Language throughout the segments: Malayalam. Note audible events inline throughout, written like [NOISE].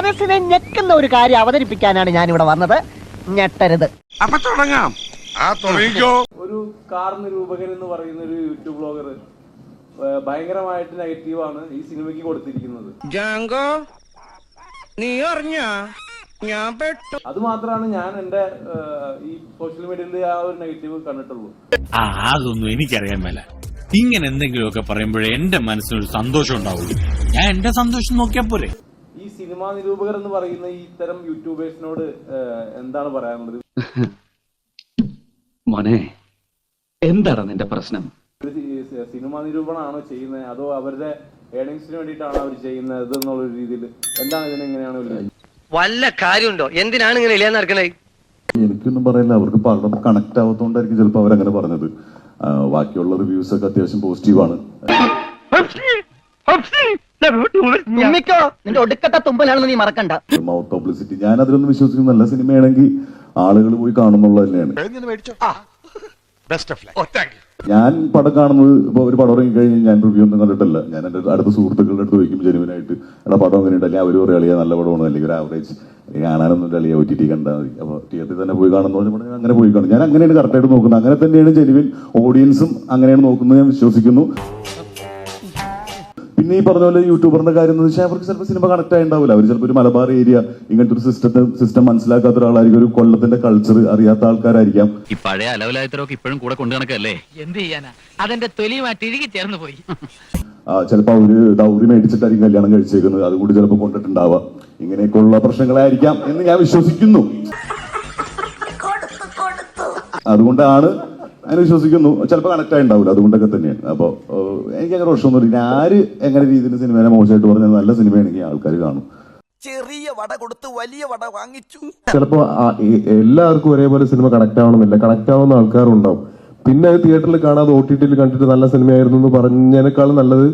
മനസ്സിനെ ഞെക്കുന്ന ഒരു കാര്യം അവതരിപ്പിക്കാനാണ് ഞാൻ ഇവിടെ വന്നത്. ഞെട്ടരുത്. അപ്പൊ തുടങ്ങാം. ആ തുടങ്ങിക്കോ. ഒരു കാർ നിരൂപകൻ എന്ന് പറയുന്ന ഒരു യൂട്യൂബ് ബ്ലോഗർ ഭയങ്കരമായിട്ട് നെഗറ്റീവാണ് ഈ സിനിമയ്ക്ക് കൊടുത്തിരിക്കുന്നത്. ജാങ്കോ നീ അറിഞ്ഞ? ഞാൻ പെട്ടു. അത് മാത്രമാണ് ഞാൻ എന്റെ ഈ സോഷ്യൽ മീഡിയയിൽ ആ ഒരു നെഗറ്റീവ് കണ്ടിട്ടുള്ളൂ. ആ അതൊന്നും എനിക്കറിയാൻ മേല. ഇങ്ങനെ എന്തെങ്കിലുമൊക്കെ പറയുമ്പോഴേ എന്റെ മനസ്സിനൊരു സന്തോഷം ഉണ്ടാവുള്ളൂ. ഞാൻ എന്റെ സന്തോഷം നോക്കിയാ പോരെ. സിനിമാ നിരൂപകർ എന്ന് പറയുന്ന ഈ ഇത്തരം യൂട്യൂബേഴ്സിനോട് എന്താണ് പറയാനുള്ളത്? [LAUGHS] മോനെ എന്താണ് നിന്റെ പ്രശ്നം? സിനിമാ നിരൂപണമാണോ ചെയ്യുന്നത്? അതോ അവരുടെ ഏണിങ്സിന് വേണ്ടിട്ടാണോ അവർ ചെയ്യുന്നത് എന്നുള്ള ഒരു രീതിയിൽ? എന്താണ് ഇതിനെ എങ്ങനെയാണ് വല്ല കാര്യമുണ്ടോ? എന്തിനാണ് ഇങ്ങനെ ഇല്ലാന്ന് നടക്കണേ? എനിക്കൊന്നും പറയില്ല. അവർക്ക് പലതും കണക്ട് ആവാത്തോണ്ടായിരിക്കും ചിലപ്പോൾ അവരങ്ങനെ പറഞ്ഞത്. ബാക്കിയുള്ള റിവ്യൂസ് ഒക്കെ അത്യാവശ്യം പോസിറ്റീവാണ് തുമ്മിക്കോ. നിന്റെ ഒടുക്കത്തെ തുമ്പലാണെന്ന് നീ മറക്കണ്ട. മൗത്ത് പബ്ലിസിറ്റി ഞാൻ അതിലൊന്നും വിശ്വസിക്കുന്ന നല്ല സിനിമയാണെങ്കിൽ ആളുകൾ പോയി കാണുന്നുള്ളത് തന്നെയാണ്. ഞാൻ പടം കാണുന്നത് ഇപ്പൊ ഒരു പടം ഇറങ്ങി കഴിഞ്ഞ് ഞാൻ റിവ്യൂ ഒന്നും കണ്ടിട്ടില്ല. ഞാൻ എന്റെ അടുത്ത സുഹൃത്തുക്കളുടെ അടുത്ത് ചോദിക്കും ജനുവിനായിട്ട് എടാ പടം അങ്ങനെ ഉണ്ടല്ലേ അവർ ഒരു അളിയാ നല്ല പടമാണ്. അല്ലെങ്കിൽ ഒരു ആവറേജ് കാണാനൊന്നും അളിയ ഒ ടി ടി കണ്ടാൽ മതി. അപ്പൊ തിയേറ്ററിൽ തന്നെ പോയി കാണുന്ന ഞാൻ അങ്ങനെ പോയി കാണും. ഞാൻ അങ്ങനെയാണ് കറക്റ്റായിട്ട് നോക്കുന്നത്. അങ്ങനെ തന്നെയാണ് ജനുവിൻ ഓഡിയൻസും അങ്ങനെയാണ് നോക്കുന്നത് ഞാൻ വിശ്വസിക്കുന്നു. പിന്നെ ഈ പറഞ്ഞ പോലെ യൂട്യൂബറിന്റെ കാര്യം എന്ന് വെച്ചാൽ അവർക്ക് ചിലപ്പോൾ സിനിമ കണക്ട് ആയി ഉണ്ടാവില്ല അവർ ചിലപ്പോൾ ഒരു മലബാർ ഏരിയ ഇങ്ങനത്തെ ഒരു സിസ്റ്റത്തെ സിസ്റ്റം മനസ്സിലാക്കാത്ത ഒരാളായിരിക്കും. ഒരു കൊല്ലത്തിന്റെ കൾച്ചർ അറിയാത്ത ആൾക്കാരായിരിക്കാം. ഈ പഴയ അലവലായത്തരൊക്കെ ഇപ്പോഴും കൂടെ കൊണ്ടു നടക്കല്ലേ? എന്ത് ചെയ്യാനാ? അതെന്റെ തൊലിയുമായിട്ട് ഇഴുകി ചേർന്ന് പോയി. ആ, ചിലപ്പോൾ അവർ ദൗറി മേടിച്ചിട്ടായിരിക്കും കല്യാണം കഴിച്ചേക്കുന്നത്. അതുകൂടി ചിലപ്പോൾ കൊണ്ടിട്ടുണ്ടാവാം. ഇങ്ങനെയൊക്കെയുള്ള പ്രശ്നങ്ങളായിരിക്കാം എന്ന് ഞാൻ വിശ്വസിക്കുന്നു. അതുകൊണ്ടാണ് ഞാൻ വിശ്വസിക്കുന്നു. ചിലപ്പോൾ കണക്ട് ആയി ഉണ്ടാവില്ല അതുകൊണ്ടൊക്കെ തന്നെയാണ്. അപ്പോൾ എനിക്ക് അങ്ങനെ പ്രശ്നമൊന്നുമില്ല. ഇനി ആര് എങ്ങനെ രീതിയിൽ സിനിമയെ മോശമായിട്ട് പറഞ്ഞാൽ നല്ല സിനിമയാണെങ്കിൽ ആൾക്കാർ കാണും. ചെറിയ വട കൊടുത്ത് വലിയ വട വാങ്ങിച്ചു. ചിലപ്പോ എല്ലാവർക്കും ഒരേപോലെ സിനിമ കണക്ട് ആവണമെന്നില്ല. കണക്ട് ആവുന്ന ആൾക്കാരും ഉണ്ടാവും പിന്നെ അത് തിയേറ്ററിൽ കാണാതെ ഒ ടി ടിയിൽ കണ്ടിട്ട് നല്ല സിനിമയായിരുന്നു എന്ന് പറഞ്ഞതിനേക്കാളും നല്ലത്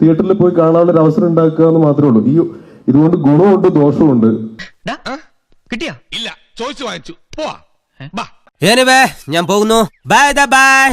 തിയേറ്ററിൽ പോയി കാണാനുള്ള ഒരു അവസരം ഉണ്ടാക്കുക എന്ന് മാത്രമേ ഉള്ളൂ. ഈ ഇതുകൊണ്ട് ഗുണമുണ്ട് ദോഷമുണ്ട് കിട്ടിയാ? ഇല്ല ചോദിച്ചു വാങ്ങിച്ചു. പോവാ. ബാ ഞാൻ പോകുന്നു. Bye bye